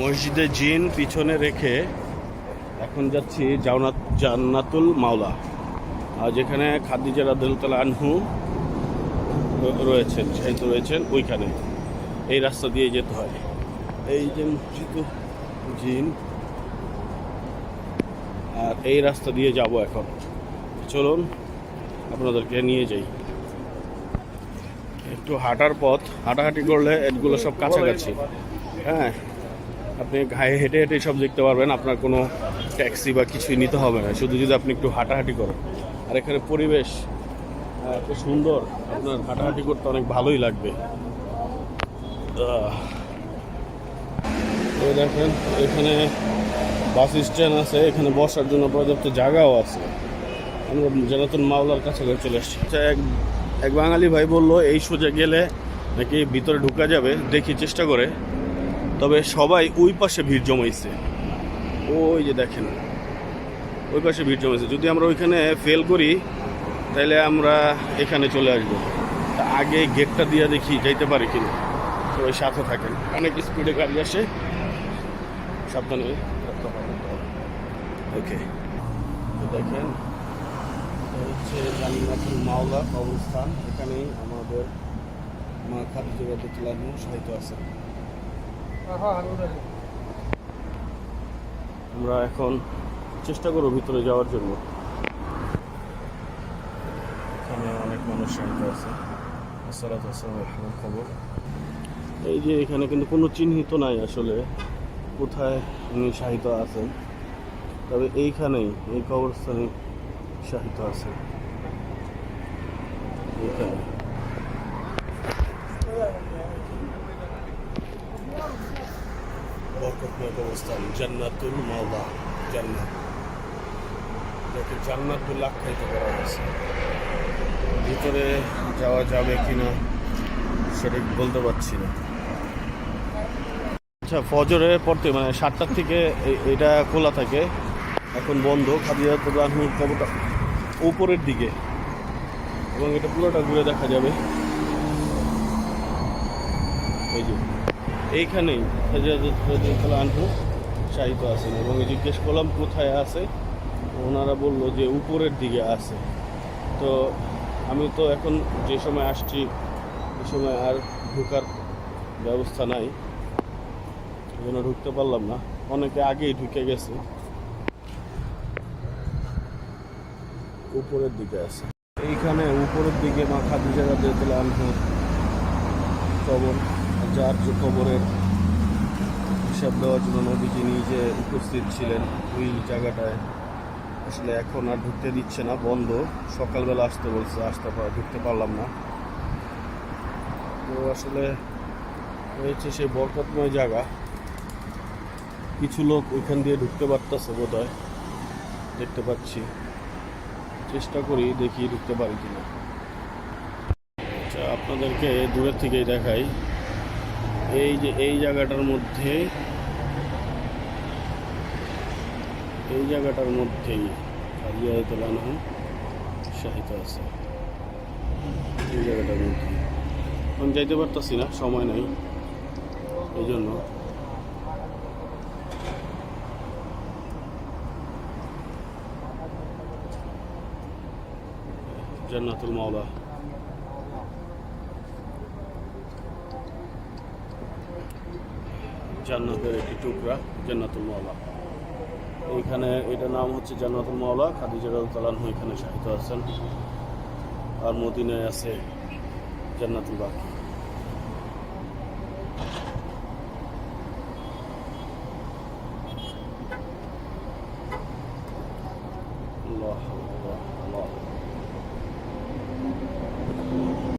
মসজিদে জিন পিছনে রেখে এখন যাচ্ছি জাওনাত জান্নাতুল মাওলা, আর যেখানে খাদিজা রাদুল্লাহ আনহু রয়েছেন, শাহিদ রয়েছেন, ওইখানে এই রাস্তা দিয়ে যেতে হয়। এই যে মসজিদ, জিন, আর এই রাস্তা দিয়ে যাব এখন। চলুন, আপনাদেরকে নিয়ে যাই। একটু হাঁটার পথ, হাঁটাহাঁটি করলে এগুলো সব কাছাকাছি। হ্যাঁ আপনি ঘায়ে হেঁটে হেঁটে সব দেখতে পারবেন আপনার কোনো ট্যাক্সি বা কিছুই নিতে হবে না। শুধু যদি আপনি একটু হাঁটাহাঁটি করেন। আর এখানে পরিবেশ এত সুন্দর। আপনার হাঁটাহাঁটি করতে অনেক ভালোই লাগবে। এই দেখেন এখানে বাস স্ট্যান্ড আছে। এখানে বসার জন্য পর্যাপ্ত জায়গাও আছে। আমরা জনাতন মাওলার কাছে চলে এসেছি আচ্ছা, এক এক বাঙালি ভাই বলল এই সোজা গেলে নাকি ভিতরে ঢুকা যাবে? দেখি চেষ্টা করে। তবে সবাই ওই পাশে ভিড় জমাইছে। ওই যে দেখেন, ওই পাশে ভিড় জমাইছে। যদি আমরা ওইখানে ফেল করি তাহলে আমরা এখানে চলে আসব। আগে গেটটা দিয়ে দেখি যাইতে পারি কিনা। ওই সাথে থাকেন। অনেক স্পিডে গাড়ি আসে। সাবধানে ওকে দেখেন হচ্ছে জান্নাতুল মাওলা অবস্থান। এখানেই আমাদের মা খাদিজা সাহিত্য আছে। আমরা এখন চেষ্টা করব ভিতরে যাওয়ার জন্য। এখানে অনেক মানুষ আছে। খবর? এই যে এখানে কিন্তু কোনো চিহ্নিত নাই আসলে কোথায় উনি সাহিত্য আছেন। তবে এইখানেই এই কবরস্থানে সাহিত্য আছে এইখানে। অবস্থান, জান্নাতুল মাওলা জান্নাত। এটাকে জান্নাত বলে আখ্যায়িত করা হয়েছে। ভিতরে যাওয়া যাবে কিনা সঠিক বলতে পারছি না। আচ্ছা ফজরের পর থেকে মানে সাতটার থেকে এটা খোলা থাকে। এখন বন্ধ খাদিজাতুর রাহুল কবরটা উপরের দিকে। এবং এটা পুরোটা ঘুরে দেখা যাবে। এই যে। এইখানেই খাদিজাতুল আনহু সাহিত্য আছেন এবং জিজ্ঞেস করলাম, কোথায় আছে? ওনারা বলল যে, উপরের দিকে আছে। তো আমি তো এখন যে সময় আসছি, এ সময় আর ঢুকার ব্যবস্থা নাই। জন্য ঢুকতে পারলাম না। অনেকে আগেই ঢুকে গেছে। উপরের দিকে আছে। এইখানে উপরের দিকে মা খাদিজা রাদিয়াল্লাহু আনহু কবর যার যে কবরের হিসাব দেওয়ার জন্য নবীজি নিজে উপস্থিত ছিলেন ওই জায়গাটায়। আসলে এখন আর ঢুকতে দিচ্ছে না, বন্ধ। সকালবেলা আসতে বলছে, আসতে পার ঢুকতে পারলাম না। তো আসলে হয়েছে সেই বরকতময় জায়গা। কিছু লোক ওইখান দিয়ে ঢুকতে পারতেছে বোধ দেখতে পাচ্ছি। চেষ্টা করি দেখি ঢুকতে পারি কিনা। আচ্ছা আপনাদেরকে দূরের থেকেই দেখাই। এই যে, এই জায়গাটার মধ্যে, এই জায়গাটার মধ্যেই খালিয়াতুলানহ সাহিত্য আছে। এই জায়গাটার মধ্যে। আমি যাইতে পারতাছি না, সময় নাই। এই জন্য। জান্নাতুল মাওলা জান্নাতের একটি টুকরা, জান্নাতুল মাওলা। এইখানে এটা নাম হচ্ছে জান্নাতুল মাওলা। খাদিজা রাদিয়াল্লাহু এখানে সাহিত্য আছেন। আর মদিনায় আছে জান্নাতুল বাকি।